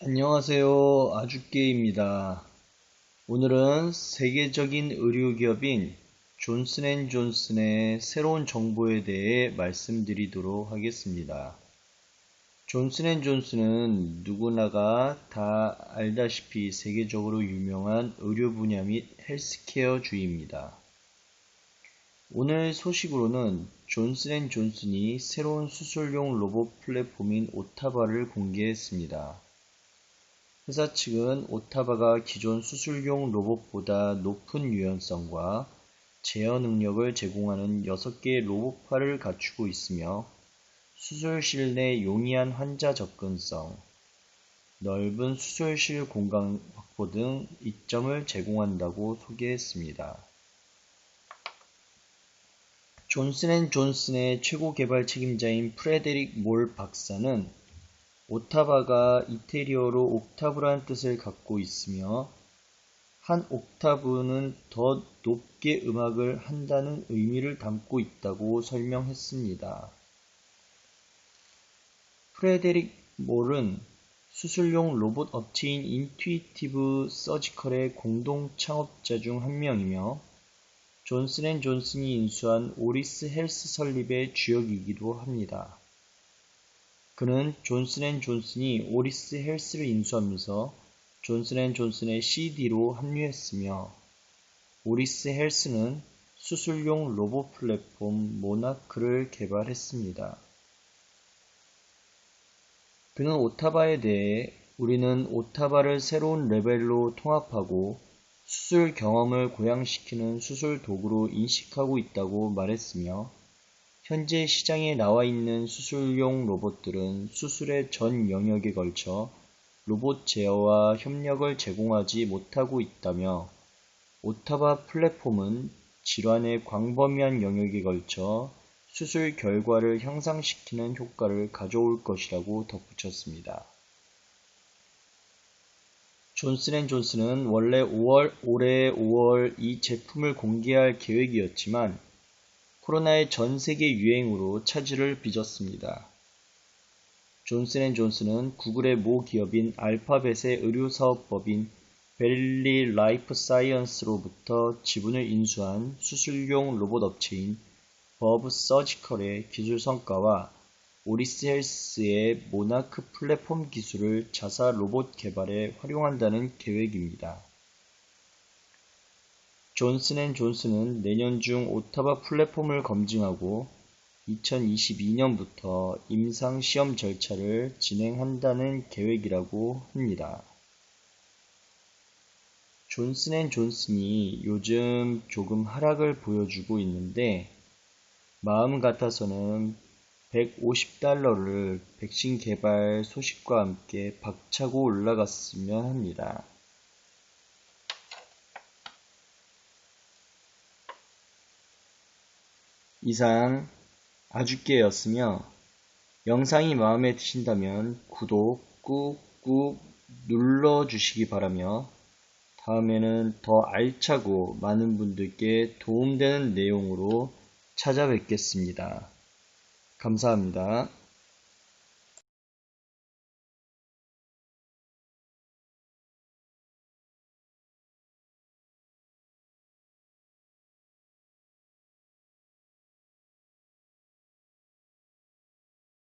안녕하세요. 아주깨입니다. 오늘은 세계적인 의료기업인 존슨앤존슨의 새로운 정보에 대해 말씀드리도록 하겠습니다. 존슨앤존슨은 누구나가 다 알다시피 세계적으로 유명한 의료 분야 및 헬스케어주의입니다. 오늘 소식으로는 존슨앤존슨이 새로운 수술용 로봇 플랫폼인 오타바를 공개했습니다. 회사 측은 오타바가 기존 수술용 로봇보다 높은 유연성과 제어 능력을 제공하는 6개의 로봇파를 갖추고 있으며 수술실 내 용이한 환자 접근성, 넓은 수술실 공간 확보 등 이점을 제공한다고 소개했습니다. 존슨앤존슨의 최고 개발 책임자인 프레데릭 몰 박사는 오타바가 이태리어로 옥타브란 뜻을 갖고 있으며 한 옥타브는 더 높게 음악을 한다는 의미를 담고 있다고 설명했습니다. 프레데릭 몰은 수술용 로봇 업체인 인투이티브 서지컬의 공동 창업자 중 한 명이며 존슨앤존슨이 인수한 오리스 헬스 설립의 주역이기도 합니다. 그는 존슨앤존슨이 오리스 헬스를 인수하면서 존슨앤존슨의 CD로 합류했으며 오리스 헬스는 수술용 로봇 플랫폼 모나크를 개발했습니다. 그는 오타바에 대해 우리는 오타바를 새로운 레벨로 통합하고 수술 경험을 고양시키는 수술 도구로 인식하고 있다고 말했으며 현재 시장에 나와 있는 수술용 로봇들은 수술의 전 영역에 걸쳐 로봇 제어와 협력을 제공하지 못하고 있다며 오타바 플랫폼은 질환의 광범위한 영역에 걸쳐 수술 결과를 향상시키는 효과를 가져올 것이라고 덧붙였습니다. 존슨앤존슨은 원래 5월, 올해 5월 이 제품을 공개할 계획이었지만 코로나의 전 세계 유행으로 차질을 빚었습니다. 존슨앤존슨은 구글의 모 기업인 알파벳의 의료 사업법인 벨리 라이프 사이언스로부터 지분을 인수한 수술용 로봇 업체인 버브 서지컬의 기술 성과와 오리스 헬스의 모나크 플랫폼 기술을 자사 로봇 개발에 활용한다는 계획입니다. 존슨앤존슨은 내년 중 오타바 플랫폼을 검증하고 2022년부터 임상 시험 절차를 진행한다는 계획이라고 합니다. 존슨앤존슨이 요즘 조금 하락을 보여주고 있는데 마음 같아서는 150달러를 백신 개발 소식과 함께 박차고 올라갔으면 합니다. 이상 아주께였으며 영상이 마음에 드신다면 구독 꾹꾹 눌러주시기 바라며 다음에는 더 알차고 많은 분들께 도움되는 내용으로 찾아뵙겠습니다. 감사합니다.